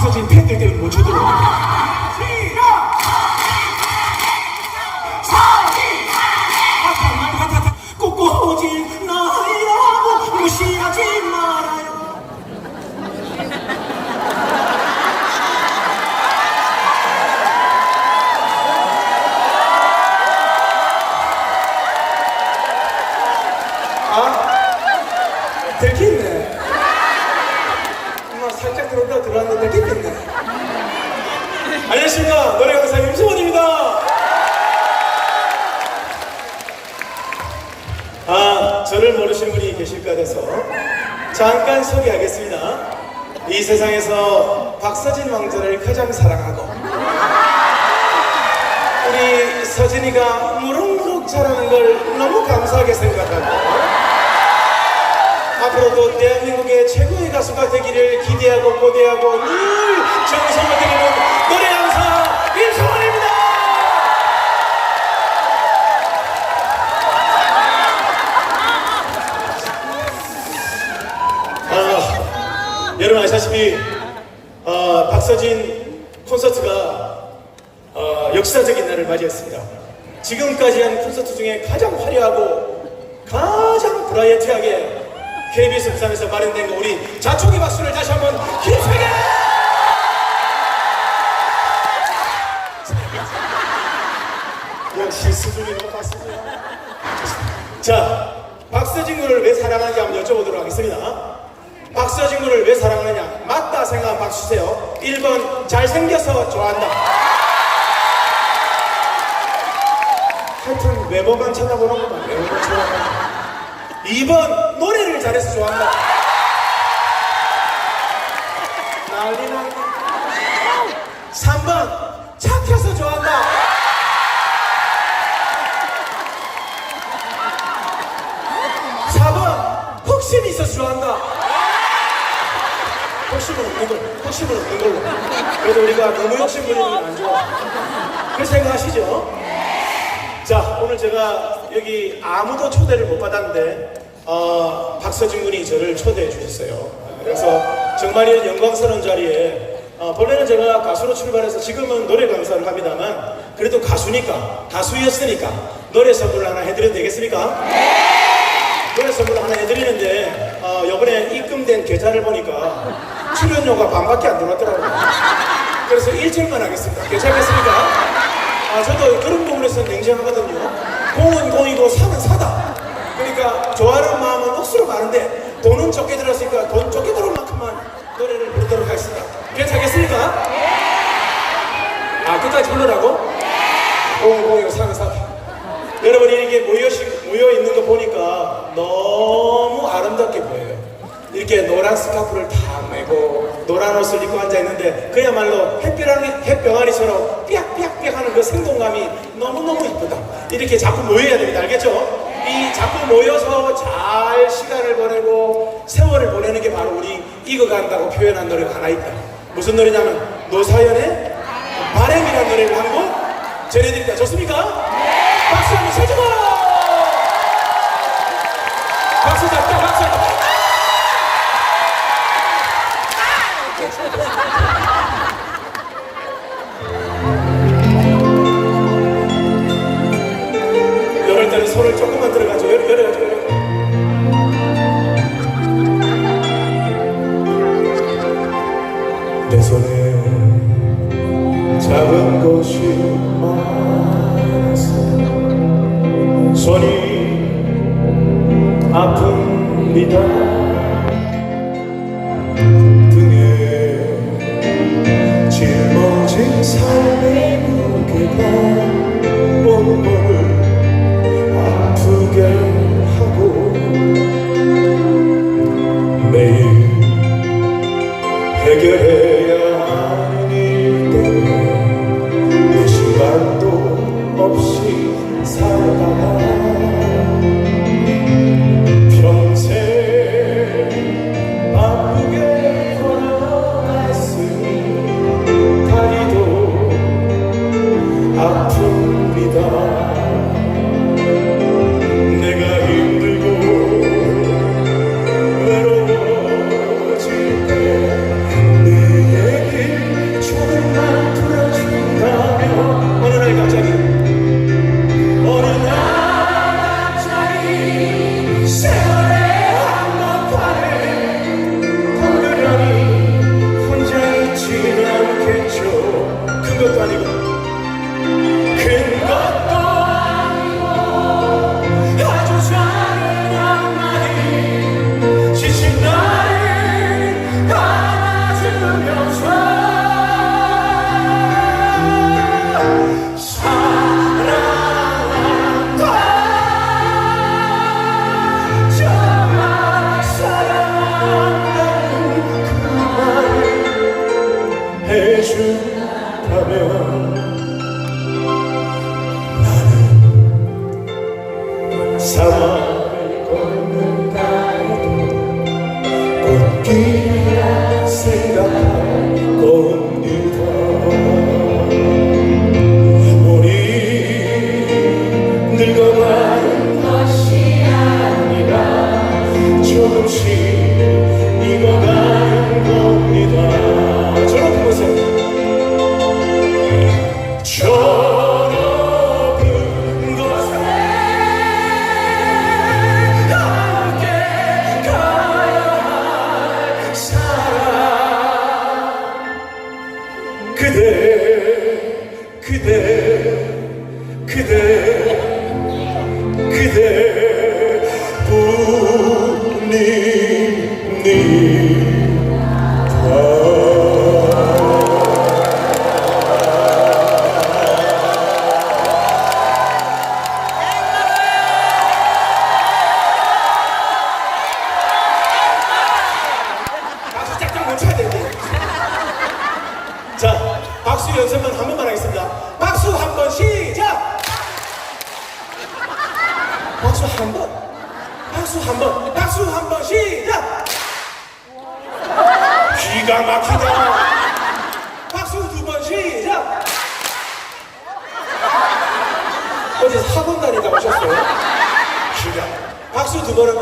박서진 팬들 때문에 못 쳐들어오니까. 시 저를 모르시는 분이 계실까 해서 잠깐 소개하겠습니다. 이 세상에서 박서진 왕자를 가장 사랑하고 우리 서진이가 무럭무럭 자라는 걸 너무 감사하게 생각하고 앞으로도 대한민국의 최고의 가수가 되기를 기대하고 고대하고 늘 정성을 드리는 노래 강사 임성원입니다. 여러분 아시다시피 어, 박서진 콘서트가 어, 역사적인 날을 맞이했습니다. 지금까지 한 콘서트 중에 가장 화려하고 가장 브라이어티하게 KBS 부산에서 마련된 거 우리 자축의 박수를 다시 한번 힘차게 역시 수준이 높았습니다. 자, 박서진 군을 왜 사랑하는지 한번 여쭤보도록 하겠습니다. 박서진 군을 왜 사랑하느냐? 맞다 생각하면 박수 주세요. 1번 잘생겨서 좋아한다. 하여튼 외모만 쳐다보는 것만 외모만 쳐다보는 2번 노래를 잘해서 좋아한다. 난리 난다. 3번 착해서 좋아한다. 4번 혹심이 있어서 좋아한다. 혹심은 없는 걸로, 혹심은 없는 걸로. 그래도 우리가 너무 욕심 부리는 건 안 좋아. 그렇게 생각하시죠? 자, 오늘 제가 여기 아무도 초대를 못 받았는데, 어, 박서진 군이 저를 초대해 주셨어요. 그래서 정말 이런 영광스러운 자리에, 어, 본래는 제가 가수로 출발해서 지금은 노래 강사를 합니다만, 그래도 가수니까, 가수였으니까, 노래 선물 하나 해드려도 되겠습니까? 노래 선물 하나 해드리는데, 어, 요번에 입금된 계좌를 보니까 출연료가 반밖에 안 들어왔더라고요. 그래서 1절만 하겠습니다. 괜찮겠습니까? 아, 저도 그런 부분에서 냉정하거든요. 공은 공이고 사는 사다. 그러니까 좋아하는 마음은 억수로 많은데 돈은 적게 들었으니까 돈 적게 들어온 만큼만 노래를 부르도록 하겠습니다. 괜찮겠습니까? 아, 끝까지 부르라고? 공은 공이고 사는 사다. 여러분이 이렇게 모여, 모여 있는 거 보니까 너무 아름답게. 이렇게 노란 스카프를 다 메고 노란 옷을 입고 앉아 있는데 그야말로 햇볕 햇병아리처럼 삐약삐약삐약 하는 그 생동감이 너무너무 이쁘다. 이렇게 자꾸 모여야 됩니다. 알겠죠? 이 자꾸 모여서 잘 시간을 보내고 세월을 보내는 게 바로 우리 익어간다고 표현한 노래가 하나 있다. 무슨 노래냐면 노사연의 바램이라는 노래를 한 곡 전해드립니다. 좋습니까? 박수 한번 쳐주고! 조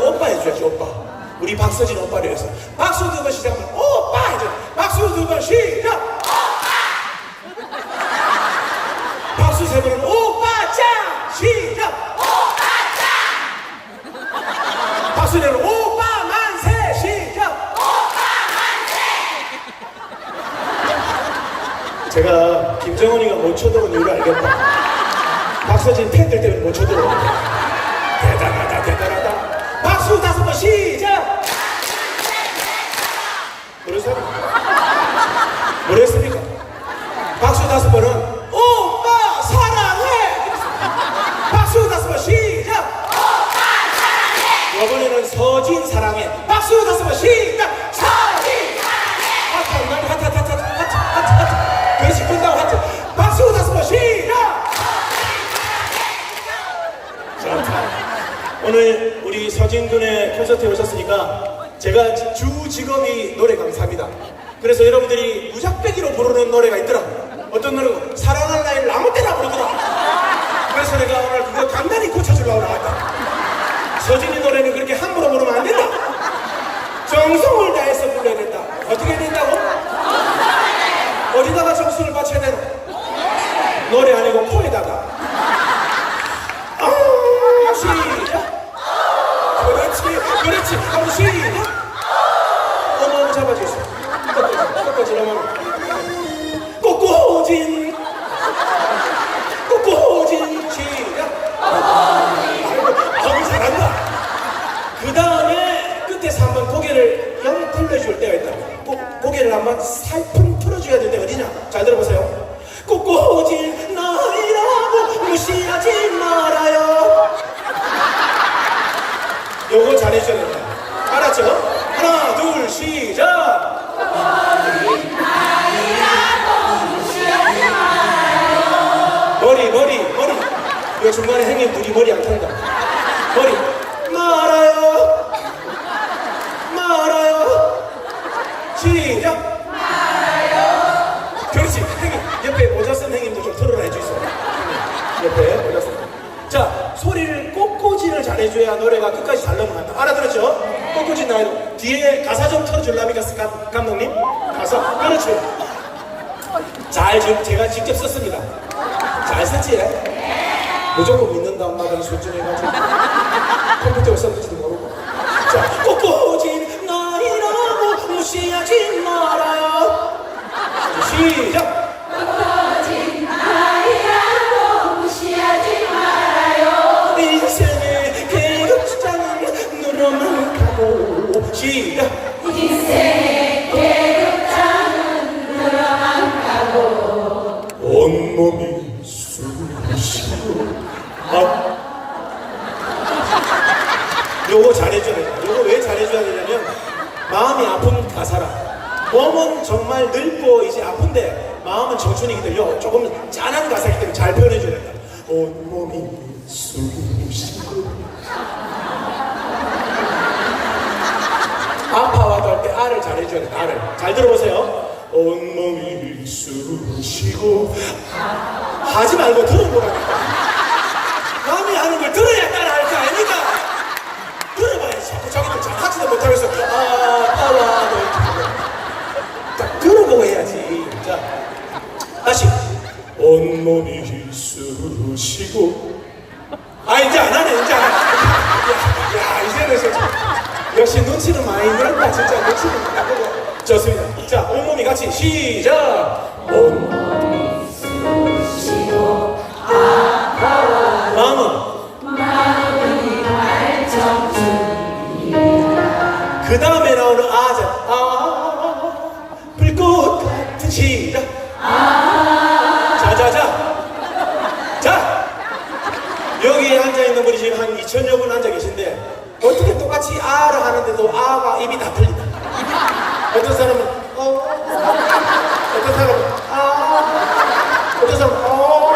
오빠 해줘야지, 오빠. 우리 박서진 오빠를 위해서. 박수 두번 시작하면 오빠 해줘. 박수 두번 시작! 박수 세 번은 오빠 짱! 시작! 오빠 짱! 박수 네번 오빠 만세! 시작! 오빠 만세! 제가 김정은이가 못 쳐들어온 이유를 알겠다. 박서진 팬들 때문에 못 쳐들어. 대단하다, 대단하다. 박수 다섯 번 시작! 그러세요? 뭐랬습니까? 박수 다섯 번은 콘서트에 오셨으니까 제가 주 직업이 노래 강사입니다. 그래서 여러분들이 무작배기로 부르는 노래가 있더라. 어떤 노래가 사랑할 나이를 아무 때나 부르더라. 그래서 내가 오늘 그거 간단히 고쳐주려고 나왔다. 서진이 노래는 그렇게 함부로 부르면 안 된다. 정성을 다해서 불러야 된다. 어떻게 된다 노래가 끝까지 잘 넘어간다. 알아들었죠? 꼬꼬지 나이로. 뒤에 가사 좀 털어줄랍니까, 감- 감독님? 가사? 그렇죠. 잘, 지- 제가 직접 썼습니다. 잘 썼지? 무조건 믿는다 엄마들이 솔직해가지고 컴퓨터에 썼는지도 모르고 자 꼬꼬진 나이라고 무시하지 말아요 시작 시작 온몸이 쑤시고. 아. 요거 잘해줘야 돼. 요거 왜 잘해줘야 되냐면 마음이 아픈 가사라. 몸은 정말 늙고 이제 아픈데 마음은 청춘이기 때문에 요 조금 짠한 가사이기 때문에 잘 표현해줘야 된다. 온몸이 쑤시고 아파와도 할때 아를 잘 해줘야 돼. 아를 잘 들어보세요. 온몸이 쑤시고 하지 말고 들어보라니까. 남이 하는 걸 들어야 따라 시작. 자자자. 자. 여기에 앉아 있는 분이 지금 한 2천여 분 앉아 계신데 어떻게 똑같이 아를 하는데도 아가 입이 다 틀린다. 어떤 사람은 어. 어떤 사람은 아. 어떤 사람은 어.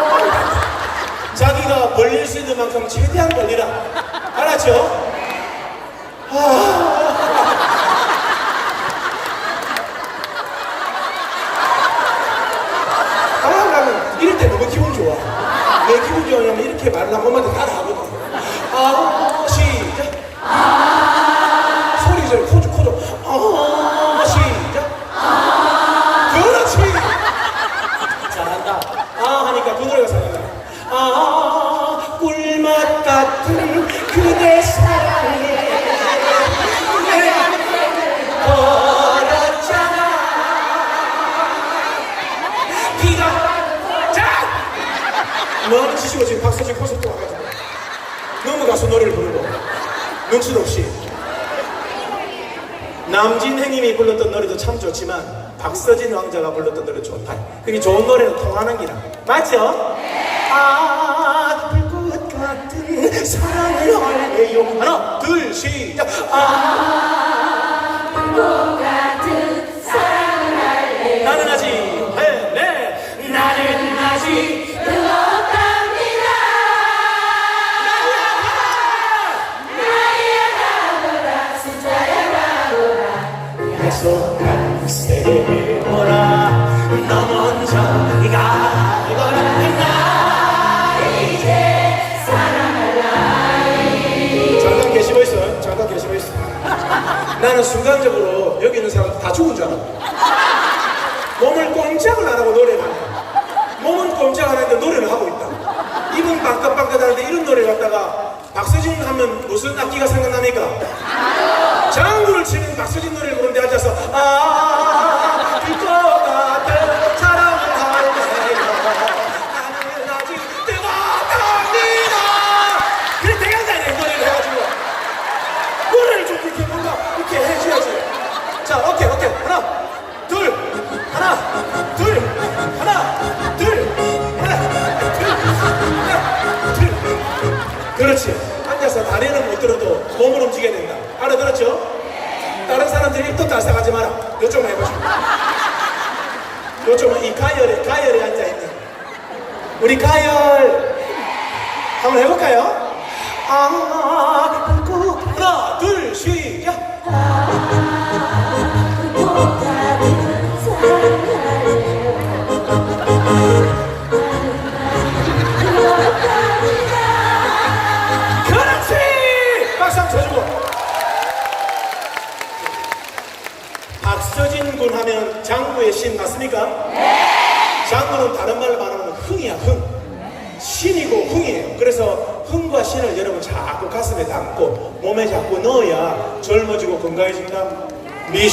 자기가 벌릴 수 있는 만큼 최대한 벌리라. 알았죠? 아 나는 이럴 때 너무 기분 좋아 왜 기분 좋아냐면 이렇게 말을 한 번만 더 따라 박서진 왕자가 불렀던 노래 좋다. 그게 좋은 노래는 통하는 기라. 맞죠? 아 불꽃 같은 사랑을 할래요. 하나 둘 시작. 아 같은 나는 순간적으로 여기 있는 사람 다 죽은 줄 알아 몸을 꼼짝을 안 하고 노래를 하네. 몸은 꼼짝 안 하는데 노래를 하고 있다. 입은 빵긋빵긋 하는데 이런 노래 갖다가 박서진 하면 무슨 악기가 생각납니까? 장구를 치는 박서진 노래를 부르는데 앉아서 아 달싹하지 마라. 요쪽만 해보시오. 요쪽은 이 가열에 가열에 앉아있는. 우리 가열. 한번 해볼까요? 아꼭 하나 둘 시작 장구의 신 맞습니까? 네! 장구는 다른 말로 말하면 흥이야, 흥. 신이고 흥이에요. 그래서 흥과 신을 여러분 자꾸 가슴에 담고 몸에 자꾸 넣어야 젊어지고 건강해진다. 네!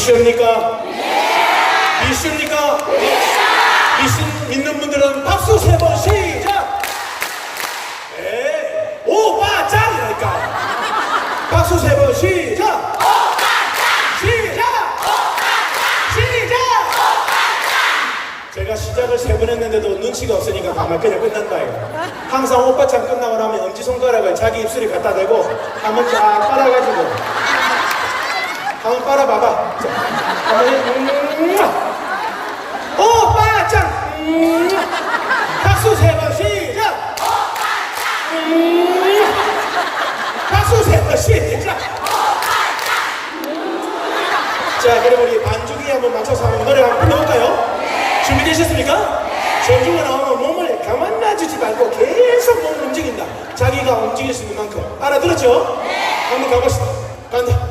미션입니까? 미션 믿는 분들은 박수 세 번 시작! 에이, 오빠 짱이라니까. 박수 세 번 제가 시작을 세 번 했는데도 눈치가 없으니까 가만 그냥 끝난다 이거. 항상 오빠참 끝나고 나면 엄지손가락을 자기 입술에 갖다 대고 한번 쫙 빨아가지고 한번 빨아봐봐. 자, 한번 해. 음, 오빠참! 음, 박수 세 번 시작 박수 세 번 시작! 자, 그럼 우리 반주기 한번 맞춰서 한번 노래 한번 불러볼까요? 준비되셨습니까? 저주가 나오면 몸을 가만히 놔주지 말고 계속 몸을 움직인다. 자기가 움직일 수 있는 만큼. 알아들었죠? 네. 한번 가보시다. 간다.